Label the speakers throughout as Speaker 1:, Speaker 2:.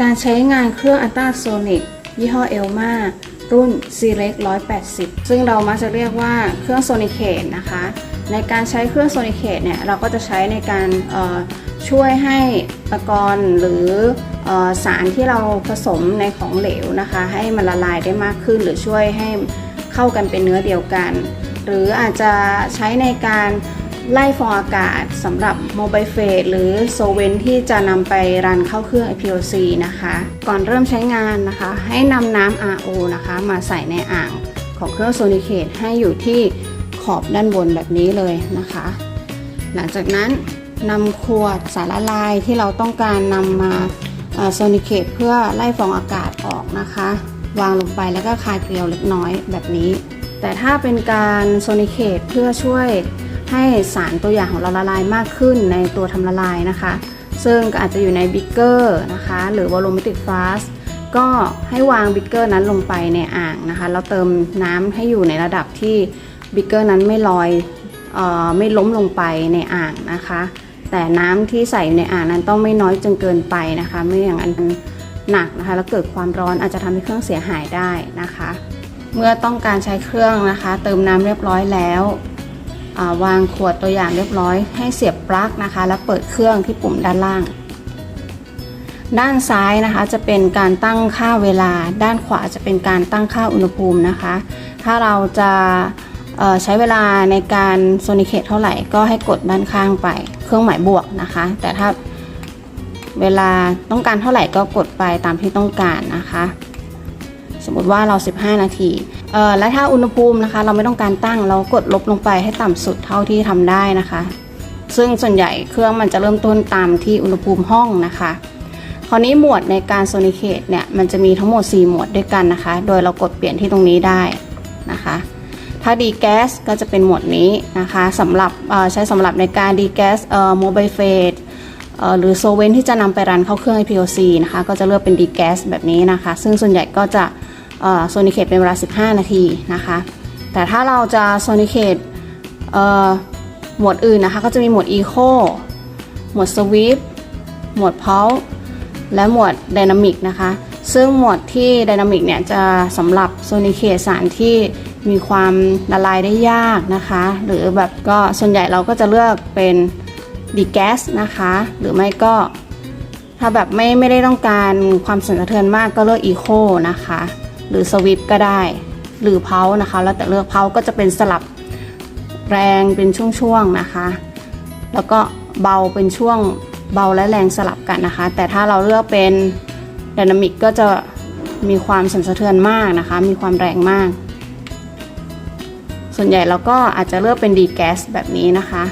Speaker 1: การใช้งานเครื่องอัลตราโซนิกยี่ห้อเอลมารุ่น c r e x 180 ซึ่งเรามักจะเรียกว่าเครื่องโซนิเคตนะคะ ในการใช้เครื่องโซนิเคตเนี่ย เราก็จะใช้ในการช่วยให้ตะกอนหรืออสารที่เราผสมในของเหลวนะคะ ให้มันละลายได้มากขึ้น หรือช่วยให้เข้ากันเป็นเนื้อเดียวกัน หรืออาจจะใช้ในการ ไล่ฟองอากาศสำหรับโมบายเฟสหรือโซเวนที่จะนำไปรันเข้าเครื่อง IPOC นะคะ ก่อนเริ่มใช้งานนะคะ ให้นำน้ำ RO นะคะ มาใส่ในอ่างของเครื่องโซนิเคตให้อยู่ที่ขอบด้านบนแบบนี้เลยนะคะ หลังจากนั้นนำขวดสารละลายที่เราต้องการนำมาโซนิเคตเพื่อไล่ฟองอากาศออกนะคะ วางลงไปแล้วก็คลายเกลียวเล็กน้อยแบบนี้ แต่ถ้าเป็นการโซนิเคตเพื่อช่วย ให้สารตัวอย่างของเราละลายมากขึ้นในตัวทำละลายนะคะ ซึ่งก็อาจจะอยู่ในบิ๊กเกอร์นะคะหรือวอลลุ่มติกฟาสก็ให้วางบิ๊กเกอร์นั้นลงไปในอ่างนะคะแล้วเติมน้ำให้อยู่ในระดับที่บิ๊กเกอร์นั้นไม่ลอยเออไม่ล้มลงไปในอ่างนะคะ แต่น้ำที่ใส่ในอ่างนั้นต้องไม่น้อยจนเกินไปนะคะ ไม่อย่างนั้นหนักนะคะแล้วเกิดความร้อนอาจจะทำให้เครื่องเสียหายได้นะคะ เมื่อต้องการใช้เครื่องนะคะ เติมน้ำเรียบร้อยแล้ว วางขวดตัวอย่างเรียบร้อยให้เสียบปลั๊กนะคะ แล้วเปิดเครื่องที่ปุ่มด้านล่าง ด้านซ้ายนะคะจะเป็นการตั้งค่าเวลา ด้านขวาจะเป็นการตั้งค่าอุณหภูมินะคะ ถ้าเราจะใช้เวลาในการโซนิเคตเท่าไหร่ก็ให้กดด้านข้างไป เครื่องหมายบวกนะคะ แต่ถ้าเวลาต้องการเท่าไหร่ก็กดไปตามที่ต้องการนะคะ สมมติว่าเรา 15 นาที เอ่อและถ้าอุณหภูมินะคะ เราไม่ต้องการตั้งเรากดลบลงไปให้ต่ำสุดเท่าที่ทำได้นะคะ ซึ่งส่วนใหญ่เครื่องมันจะเริ่มต้นตามที่อุณหภูมิห้องนะคะคราวนี้หมวดในการโซนิเคตเนี่ยมันจะมีทั้งหมด 4 หมวดด้วยกันนะคะ โดยเรากดเปลี่ยนที่ตรงนี้ได้นะคะ ถ้าดีแก๊สก็จะเป็นหมวดนี้นะคะสำหรับใช้สำหรับในการดีแก๊สเอ่อโมบายเฟสหรือโซเวนที่จะนำไปรันเข้าเครื่อง IPOC นะคะ ก็จะเลือกเป็นดีแก๊สแบบนี้นะคะ ซึ่งส่วนใหญ่ก็จะ โซนิเคตเป็นเวลา 15 นาทีนะคะ แต่ถ้าเราจะโซนิเคตหมวดอื่นนะคะ ก็จะมีหมวด Eco หมวด Sweep หมวด p u l s และหมวด Dynamic นะคะ ซึ่งหมวดที่ Dynamic เนี่ยจะสำหรับโซนิเคตสารที่มีความละลายได้ยากนะคะ หรือแบบก็ส่วนใหญ่เราก็จะเลือกเป็นดีแก๊สนะคะ หรือไม่ก็ถ้าแบบไม่ไม่ได้ต้องการความสั่นสะเทือนมากก็เลือกอีโคนะคะ หรือสวิปก็ได้ หรือเพานะคะ แล้วแต่เลือกเพาก็จะเป็นสลับแรงเป็นช่วงๆนะคะ แล้วก็เบาเป็นช่วงเบาและแรงสลับกันนะคะ แต่ถ้าเราเลือกเป็นไดนามิกก็จะมีความสั่นสะเทือนมากนะคะ มีความแรงมาก ส่วนใหญ่เราก็อาจจะเลือกเป็นดีแก๊สแบบนี้นะคะ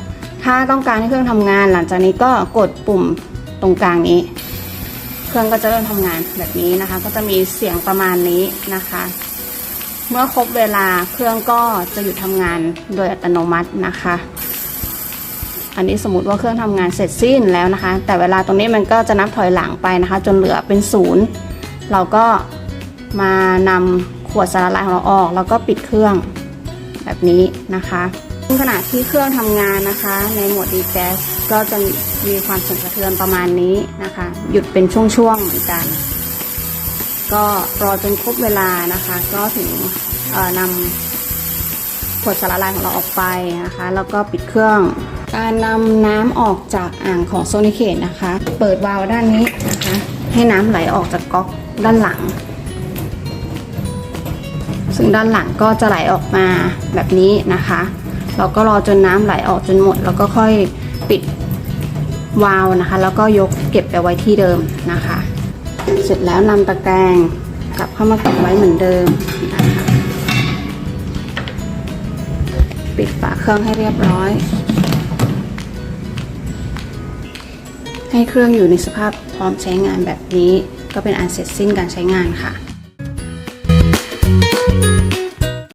Speaker 1: ถ้าต้องการให้เครื่องทำงานหลังจากนี้ก็กดปุ่มตรงกลางนี้ เครื่องก็จะเริ่มทำงานแบบนี้นะคะ ก็จะมีเสียงประมาณนี้นะคะ เมื่อครบเวลาเครื่องก็จะหยุดทำงานโดยอัตโนมัตินะคะ อันนี้สมมติว่าเครื่องทำงานเสร็จสิ้นแล้วนะคะ แต่เวลาตรงนี้มันก็จะนับถอยหลังไปนะคะ จนเหลือเป็นศูนย์เราก็มานำขวดสารละลายของเราออก แล้วก็ปิดเครื่องแบบนี้นะคะ ขณะที่เครื่องทำงานนะคะ ในโหมดดีแก๊สก็จะมีความสั่นสะเทือนประมาณนี้นะคะ หยุดเป็นช่วงๆเหมือนกัน ก็รอจนครบเวลานะคะ ก็ถึงเอ่อนำขวดสารละลายของเราออกไปนะคะ แล้วก็ปิดเครื่อง การนำน้ำออกจากอ่างของโซนิเคตนะคะ เปิดวาล์วด้านนี้นะคะ ให้น้ำไหลออกจากก๊อกด้านหลังซึ่งด้านหลังก็จะไหลออกมาแบบนี้นะคะ เราก็รอจนน้ำไหลออกจนหมด แล้วก็ค่อยปิดวาล์วนะคะ แล้วก็ยกเก็บไปไว้ที่เดิมนะคะ เสร็จแล้วนำตะแกรงกลับเข้ามาเก็บไว้เหมือนเดิมนะคะปิดฝาเครื่องให้เรียบร้อย ให้เครื่องอยู่ในสภาพพร้อมใช้งานแบบนี้ ก็เป็นอันเสร็จสิ้นการใช้งานค่ะ